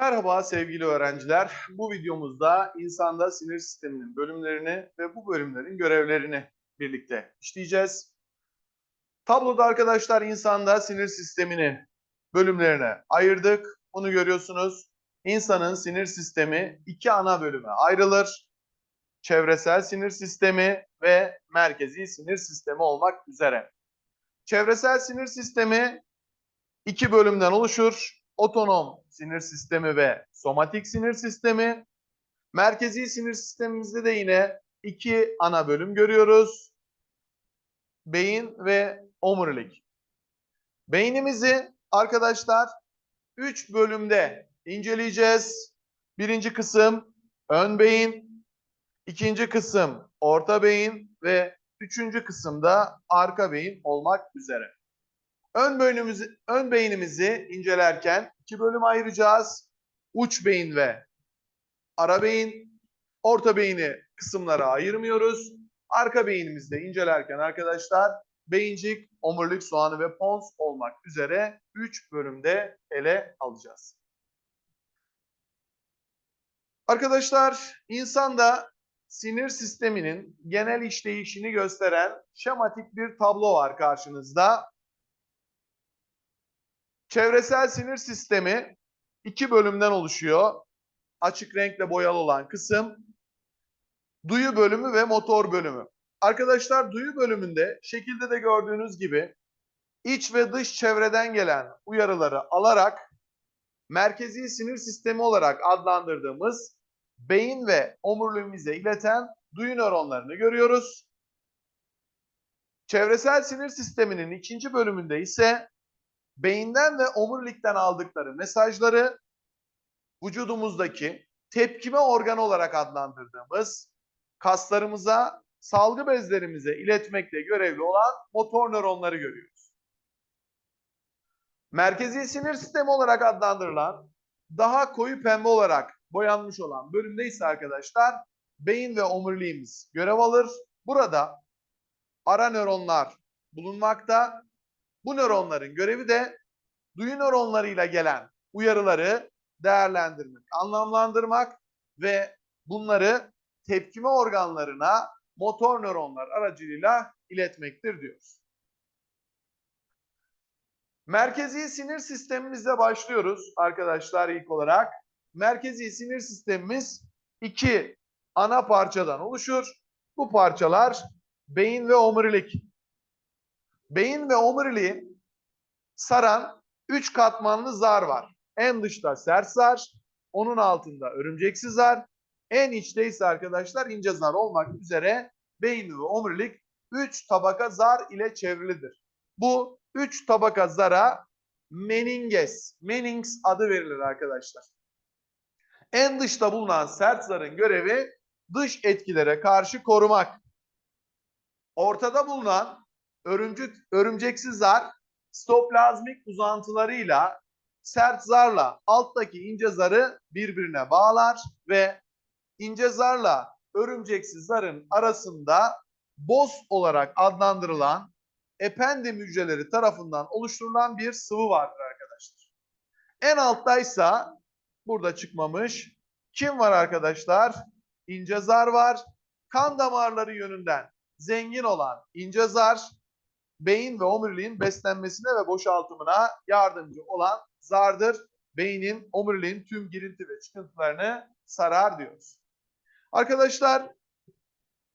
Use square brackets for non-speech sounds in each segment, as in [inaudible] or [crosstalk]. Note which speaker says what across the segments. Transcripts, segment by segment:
Speaker 1: Merhaba sevgili öğrenciler. Bu videomuzda insanda sinir sisteminin bölümlerini ve bu bölümlerin görevlerini birlikte işleyeceğiz. Tabloda arkadaşlar insanda sinir sistemini bölümlerine ayırdık. Bunu görüyorsunuz. İnsanın sinir sistemi iki ana bölüme ayrılır. Çevresel sinir sistemi ve merkezi sinir sistemi olmak üzere. Çevresel sinir sistemi iki bölümden oluşur otonom sinir sistemi ve somatik sinir sistemi. Merkezi sinir sistemimizde de yine iki ana bölüm görüyoruz. Beyin ve omurilik. Beynimizi arkadaşlar üç bölümde inceleyeceğiz. Birinci kısım ön beyin, ikinci kısım orta beyin ve üçüncü kısımda arka beyin olmak üzere. Ön beynimizi, ön beynimizi incelerken iki bölüm ayıracağız. Uç beyin ve ara beyin. Orta beyni kısımlara ayırmıyoruz. Arka beynimizde incelerken arkadaşlar beyincik, omurilik soğanı ve pons olmak üzere 3 bölümde ele alacağız. Arkadaşlar insanda sinir sisteminin genel işleyişini gösteren şematik bir tablo var karşınızda. Çevresel sinir sistemi iki bölümden oluşuyor. Açık renkle boyalı olan kısım duyu bölümü ve motor bölümü. Arkadaşlar duyu bölümünde şekilde de gördüğünüz gibi iç ve dış çevreden gelen uyarıları alarak merkezi sinir sistemi olarak adlandırdığımız beyin ve omuriliğimize ileten duyu nöronlarını görüyoruz. Çevresel sinir sisteminin ikinci bölümünde ise beyinden ve omurilikten aldıkları mesajları vücudumuzdaki tepkime organı olarak adlandırdığımız kaslarımıza, salgı bezlerimize iletmekle görevli olan motor nöronları görüyoruz. Merkezi sinir sistemi olarak adlandırılan daha koyu pembe olarak boyanmış olan bölümde ise arkadaşlar beyin ve omuriliğimiz görev alır. Burada ara nöronlar bulunmakta bu nöronların görevi de duyu nöronlarıyla gelen uyarıları değerlendirmek, anlamlandırmak ve bunları tepkime organlarına motor nöronlar aracılığıyla iletmektir diyoruz. Merkezi sinir sistemimizle başlıyoruz arkadaşlar ilk olarak. Merkezi sinir sistemimiz iki ana parçadan oluşur. Bu parçalar beyin ve omurilik. Beyin ve omuriliği saran üç katmanlı zar var. En dışta sert zar, onun altında örümceksiz zar, en içte ise arkadaşlar ince zar olmak üzere beyin ve omurilik üç tabaka zar ile çevrilidir. Bu üç tabaka zara meninges, menings adı verilir arkadaşlar. En dışta bulunan sert zarın görevi dış etkilere karşı korumak. Ortada bulunan örümcek, örümceksiz zar stoplazmik uzantılarıyla sert zarla alttaki ince zarı birbirine bağlar ve ince zarla örümceksiz zarın arasında boz olarak adlandırılan ependim hücreleri tarafından oluşturulan bir sıvı vardır arkadaşlar. En alttaysa burada çıkmamış. Kim var arkadaşlar? İnce zar var. Kan damarları yönünden zengin olan ince zar beyin ve omuriliğin beslenmesine ve boşaltımına yardımcı olan zardır. Beynin, omuriliğin tüm girinti ve çıkıntılarını sarar diyoruz. Arkadaşlar,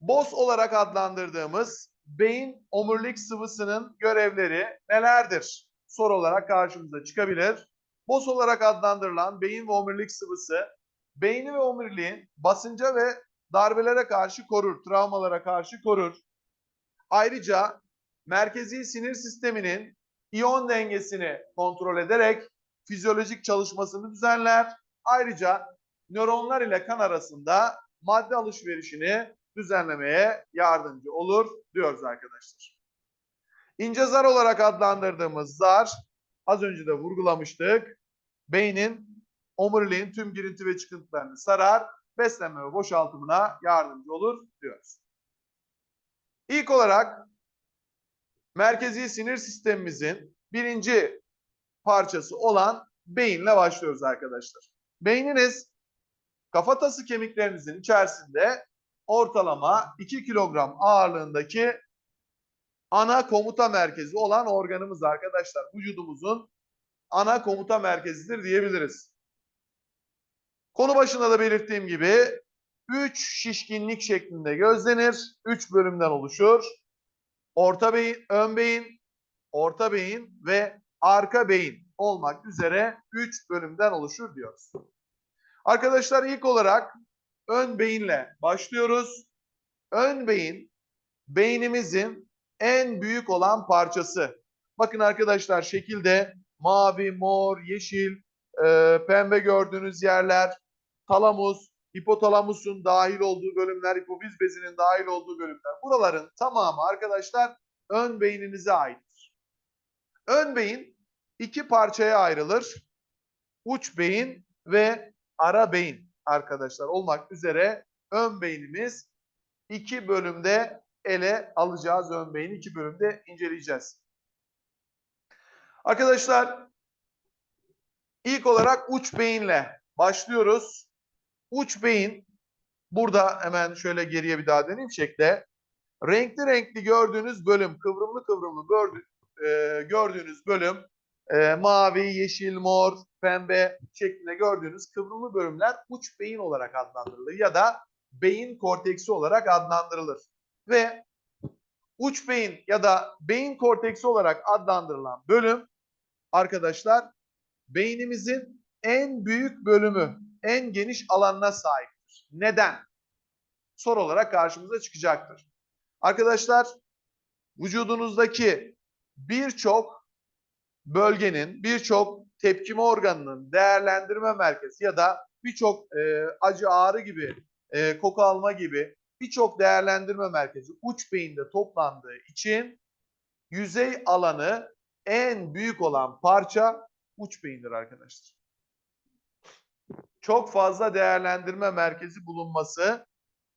Speaker 1: BOS olarak adlandırdığımız beyin omurilik sıvısının görevleri nelerdir? Soru olarak karşımıza çıkabilir. BOS olarak adlandırılan beyin ve omurilik sıvısı, beyni ve omuriliğin basınca ve darbelere karşı korur, travmalara karşı korur. Ayrıca merkezi sinir sisteminin iyon dengesini kontrol ederek fizyolojik çalışmasını düzenler. Ayrıca nöronlar ile kan arasında madde alışverişini düzenlemeye yardımcı olur diyoruz arkadaşlar. İnce zar olarak adlandırdığımız zar az önce de vurgulamıştık. Beynin omuriliğin tüm girinti ve çıkıntılarını sarar, beslenme ve boşaltımına yardımcı olur diyoruz. İlk olarak merkezi sinir sistemimizin birinci parçası olan beyinle başlıyoruz arkadaşlar. Beyniniz kafatası kemiklerinizin içerisinde ortalama 2 kilogram ağırlığındaki ana komuta merkezi olan organımız arkadaşlar. Vücudumuzun ana komuta merkezidir diyebiliriz. Konu başında da belirttiğim gibi 3 şişkinlik şeklinde gözlenir. 3 bölümden oluşur. Orta beyin, ön beyin, orta beyin ve arka beyin olmak üzere 3 bölümden oluşur diyoruz. Arkadaşlar ilk olarak ön beyinle başlıyoruz. Ön beyin beynimizin en büyük olan parçası. Bakın arkadaşlar şekilde mavi, mor, yeşil, e, pembe gördüğünüz yerler, talamus, hipotalamusun dahil olduğu bölümler, hipofiz bezinin dahil olduğu bölümler. Buraların tamamı arkadaşlar ön beyninize aittir. Ön beyin iki parçaya ayrılır. Uç beyin ve ara beyin arkadaşlar olmak üzere ön beynimiz iki bölümde ele alacağız ön beyni iki bölümde inceleyeceğiz. Arkadaşlar ilk olarak uç beyinle başlıyoruz. Uç beyin burada hemen şöyle geriye bir daha döneyim şekle. Renkli renkli gördüğünüz bölüm, kıvrımlı kıvrımlı gördü, e, gördüğünüz bölüm e, mavi, yeşil, mor, pembe şeklinde gördüğünüz kıvrımlı bölümler uç beyin olarak adlandırılır ya da beyin korteksi olarak adlandırılır. Ve uç beyin ya da beyin korteksi olarak adlandırılan bölüm arkadaşlar beynimizin en büyük bölümü, en geniş alanına sahiptir. Neden? Soru olarak karşımıza çıkacaktır. Arkadaşlar vücudunuzdaki birçok bölgenin, birçok tepkime organının değerlendirme merkezi ya da birçok e, acı ağrı gibi, e, koku alma gibi birçok değerlendirme merkezi uç beyinde toplandığı için yüzey alanı en büyük olan parça uç beyindir arkadaşlar. Çok fazla değerlendirme merkezi bulunması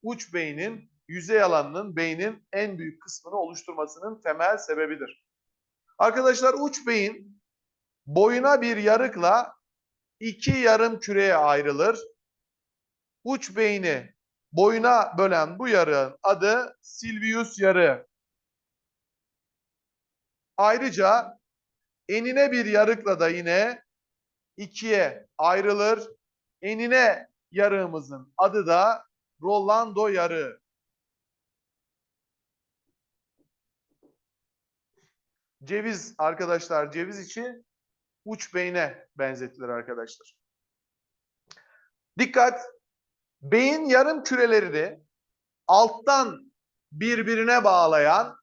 Speaker 1: uç beynin yüzey alanının beynin en büyük kısmını oluşturmasının temel sebebidir. Arkadaşlar uç beyin boyuna bir yarıkla iki yarım küreye ayrılır. Uç beyni boyuna bölen bu yarığın adı Silvius yarığı. Ayrıca enine bir yarıkla da yine ikiye ayrılır. Enine yarığımızın adı da Rolando yarığı. Ceviz arkadaşlar ceviz için uç beyne benzetilir arkadaşlar. Dikkat! Beyin yarım kürelerini alttan birbirine bağlayan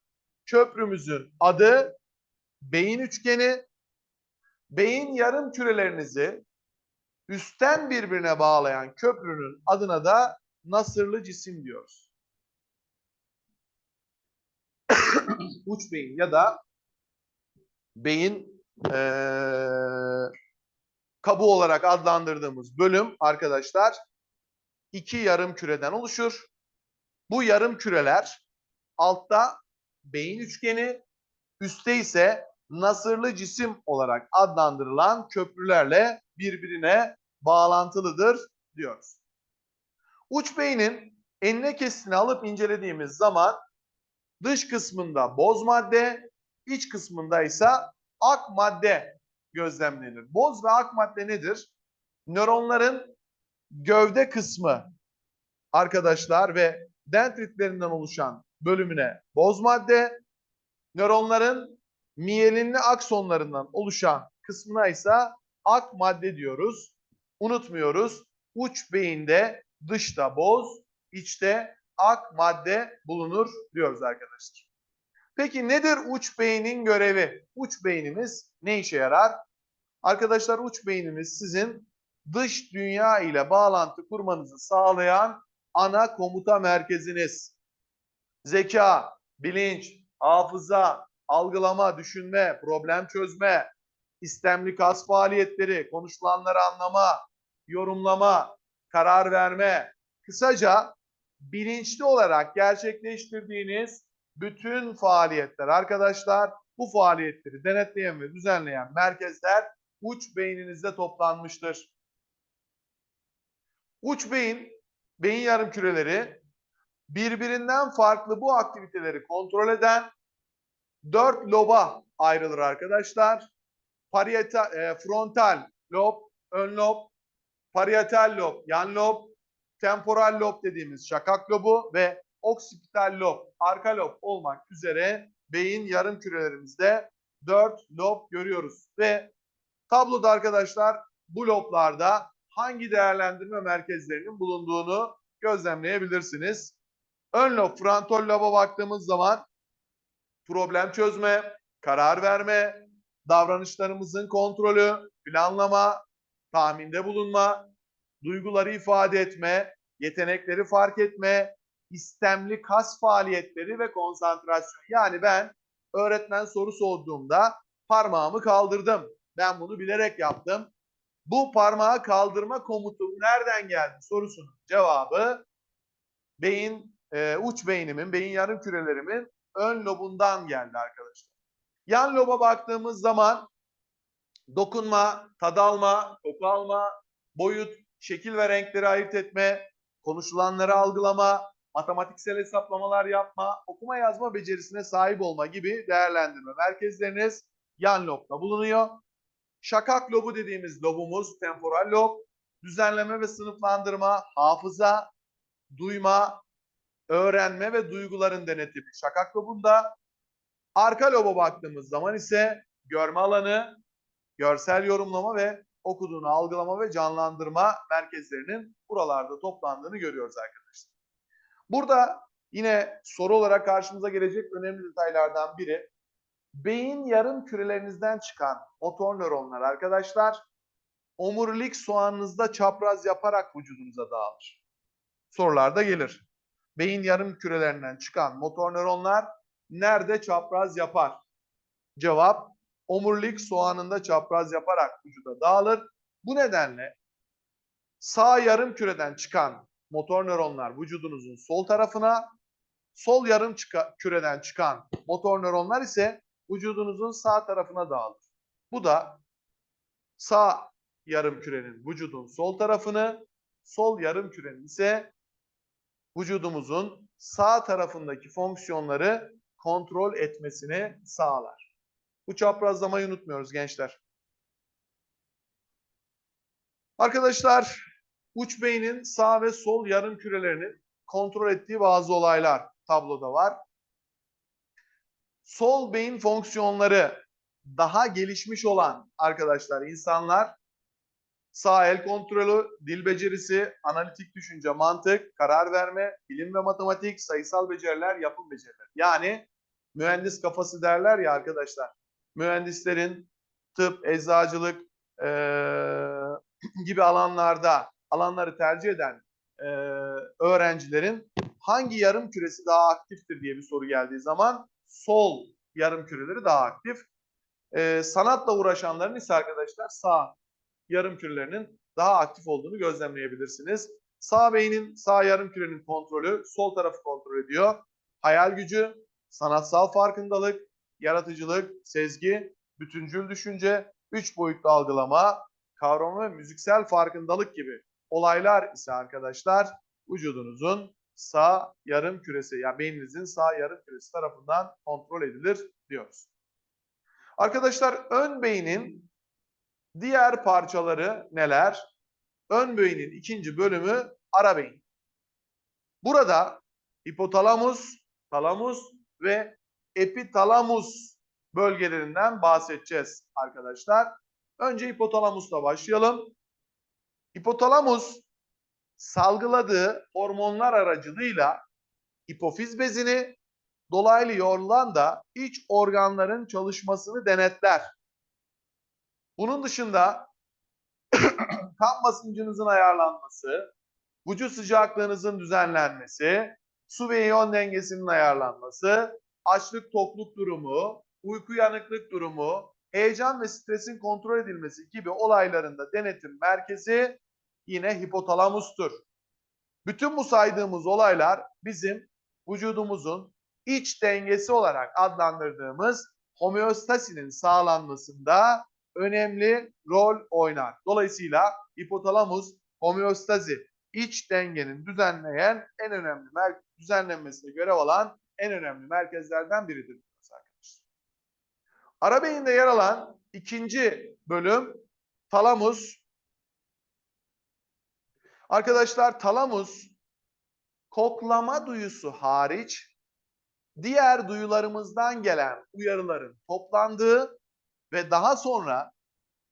Speaker 1: köprümüzün adı beyin üçgeni. Beyin yarım kürelerinizi üstten birbirine bağlayan köprünün adına da nasırlı cisim diyoruz. [coughs] Uç beyin ya da beyin ee, kabuğu olarak adlandırdığımız bölüm arkadaşlar iki yarım küreden oluşur. Bu yarım küreler altta beyin üçgeni, üstte ise nasırlı cisim olarak adlandırılan köprülerle birbirine bağlantılıdır diyoruz. Uç beynin enine kesini alıp incelediğimiz zaman dış kısmında boz madde, iç kısmında ise ak madde gözlemlenir. Boz ve ak madde nedir? Nöronların gövde kısmı arkadaşlar ve dendritlerinden oluşan bölümüne boz madde, nöronların miyelinli aksonlarından oluşan kısmına ise ak madde diyoruz. Unutmuyoruz. Uç beyinde dışta boz, içte ak madde bulunur diyoruz arkadaşlar. Peki nedir uç beynin görevi? Uç beynimiz ne işe yarar? Arkadaşlar uç beynimiz sizin dış dünya ile bağlantı kurmanızı sağlayan ana komuta merkeziniz. Zeka, bilinç, hafıza, algılama, düşünme, problem çözme, istemli kas faaliyetleri, konuşulanları anlama, yorumlama, karar verme, kısaca bilinçli olarak gerçekleştirdiğiniz bütün faaliyetler arkadaşlar bu faaliyetleri denetleyen ve düzenleyen merkezler uç beyninizde toplanmıştır. Uç beyin, beyin yarım küreleri birbirinden farklı bu aktiviteleri kontrol eden dört loba ayrılır arkadaşlar. Parietal, e, frontal lob, ön lob, parietal lob, yan lob, temporal lob dediğimiz şakak lobu ve oksipital lob, arka lob olmak üzere beyin yarım kürelerimizde dört lob görüyoruz. Ve tabloda arkadaşlar bu loblarda hangi değerlendirme merkezlerinin bulunduğunu gözlemleyebilirsiniz. Ön lob, frontal loba baktığımız zaman problem çözme, karar verme, davranışlarımızın kontrolü, planlama, tahminde bulunma, duyguları ifade etme, yetenekleri fark etme, istemli kas faaliyetleri ve konsantrasyon. Yani ben öğretmen soru sorduğumda parmağımı kaldırdım. Ben bunu bilerek yaptım. Bu parmağı kaldırma komutum nereden geldi sorusunun cevabı beyin e, uç beynimin, beyin yarım kürelerimin ön lobundan geldi arkadaşlar. Yan loba baktığımız zaman dokunma, tad alma, koku alma, boyut, şekil ve renkleri ayırt etme, konuşulanları algılama, matematiksel hesaplamalar yapma, okuma yazma becerisine sahip olma gibi değerlendirme merkezleriniz yan lobda bulunuyor. Şakak lobu dediğimiz lobumuz temporal lob, düzenleme ve sınıflandırma, hafıza, duyma, öğrenme ve duyguların denetimi. Şakak lobunda arka loba baktığımız zaman ise görme alanı, görsel yorumlama ve okuduğunu algılama ve canlandırma merkezlerinin buralarda toplandığını görüyoruz arkadaşlar. Burada yine soru olarak karşımıza gelecek önemli detaylardan biri beyin yarım kürelerinizden çıkan motor nöronlar arkadaşlar omurilik soğanınızda çapraz yaparak vücudunuza dağılır. Sorularda gelir. Beyin yarım kürelerinden çıkan motor nöronlar nerede çapraz yapar? Cevap omurilik soğanında çapraz yaparak vücuda dağılır. Bu nedenle sağ yarım küreden çıkan motor nöronlar vücudunuzun sol tarafına, sol yarım çıka- küreden çıkan motor nöronlar ise vücudunuzun sağ tarafına dağılır. Bu da sağ yarım kürenin vücudun sol tarafını, sol yarım kürenin ise vücudumuzun sağ tarafındaki fonksiyonları kontrol etmesini sağlar. Bu çaprazlamayı unutmuyoruz gençler. Arkadaşlar uç beynin sağ ve sol yarım kürelerinin kontrol ettiği bazı olaylar tabloda var. Sol beyin fonksiyonları daha gelişmiş olan arkadaşlar insanlar sağ el kontrolü, dil becerisi, analitik düşünce, mantık, karar verme, bilim ve matematik, sayısal beceriler, yapım beceriler. Yani mühendis kafası derler ya arkadaşlar. Mühendislerin tıp, eczacılık eee, [clears throat] gibi alanlarda alanları tercih eden eee, öğrencilerin hangi yarım küresi daha aktiftir diye bir soru geldiği zaman sol yarım küreleri daha aktif. Eee, sanatla uğraşanların ise arkadaşlar sağ yarım kürelerinin daha aktif olduğunu gözlemleyebilirsiniz. Sağ beynin sağ yarım kürenin kontrolü sol tarafı kontrol ediyor. Hayal gücü, sanatsal farkındalık, yaratıcılık, sezgi, bütüncül düşünce, üç boyutlu algılama, kavrama ve müziksel farkındalık gibi olaylar ise arkadaşlar vücudunuzun sağ yarım küresi yani beyninizin sağ yarım küresi tarafından kontrol edilir diyoruz. Arkadaşlar ön beynin diğer parçaları neler? Ön beynin ikinci bölümü ara beyin. Burada hipotalamus, talamus ve epitalamus bölgelerinden bahsedeceğiz arkadaşlar. Önce hipotalamusla başlayalım. Hipotalamus salgıladığı hormonlar aracılığıyla hipofiz bezini dolaylı yoldan da iç organların çalışmasını denetler. Bunun dışında [clears throat] kan basıncınızın ayarlanması, vücut sıcaklığınızın düzenlenmesi, su ve iyon dengesinin ayarlanması, açlık tokluk durumu, uyku yanıklık durumu, heyecan ve stresin kontrol edilmesi gibi olaylarında denetim merkezi yine hipotalamustur. Bütün bu saydığımız olaylar bizim vücudumuzun iç dengesi olarak adlandırdığımız homeostasinin sağlanmasında önemli rol oynar. Dolayısıyla hipotalamus homeostazi iç dengenin düzenleyen en önemli düzenlenmesine görev alan en önemli merkezlerden biridir. arkadaşlar. Ara beyinde yer alan ikinci bölüm talamus. Arkadaşlar talamus koklama duyusu hariç diğer duyularımızdan gelen uyarıların toplandığı ve daha sonra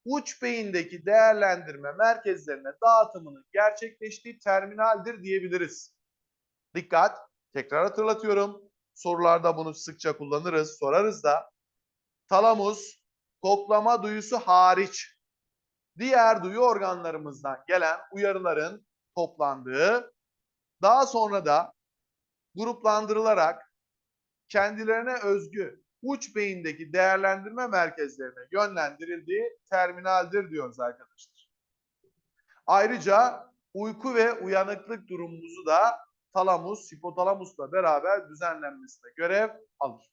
Speaker 1: uç beyindeki değerlendirme merkezlerine dağıtımının gerçekleştiği terminaldir diyebiliriz. Dikkat, tekrar hatırlatıyorum. Sorularda bunu sıkça kullanırız, sorarız da. Talamus, koklama duyusu hariç diğer duyu organlarımızdan gelen uyarıların toplandığı, daha sonra da gruplandırılarak kendilerine özgü uç beyindeki değerlendirme merkezlerine yönlendirildiği terminaldir diyoruz arkadaşlar. Ayrıca uyku ve uyanıklık durumumuzu da talamus, hipotalamusla beraber düzenlenmesine görev alır.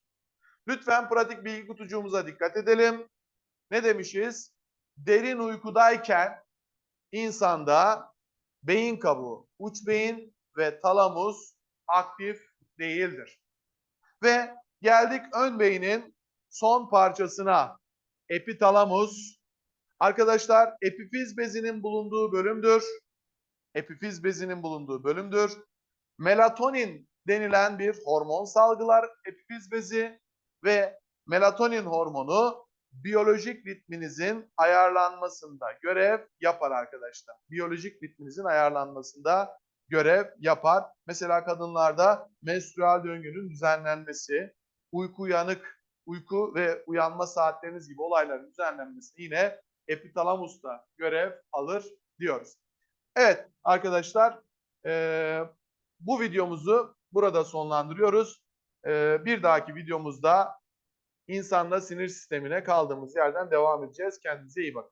Speaker 1: Lütfen pratik bilgi kutucuğumuza dikkat edelim. Ne demişiz? Derin uykudayken insanda beyin kabuğu, uç beyin ve talamus aktif değildir. Ve geldik ön beynin son parçasına. Epitalamus. Arkadaşlar epifiz bezinin bulunduğu bölümdür. Epifiz bezinin bulunduğu bölümdür. Melatonin denilen bir hormon salgılar epifiz bezi ve melatonin hormonu biyolojik ritminizin ayarlanmasında görev yapar arkadaşlar. Biyolojik ritminizin ayarlanmasında görev yapar. Mesela kadınlarda menstrual döngünün düzenlenmesi, uyku uyanık, uyku ve uyanma saatleriniz gibi olayların düzenlenmesi yine epitalamusta görev alır diyoruz. Evet arkadaşlar eee, bu videomuzu burada sonlandırıyoruz. Eee, bir dahaki videomuzda insanda sinir sistemine kaldığımız yerden devam edeceğiz. Kendinize iyi bakın.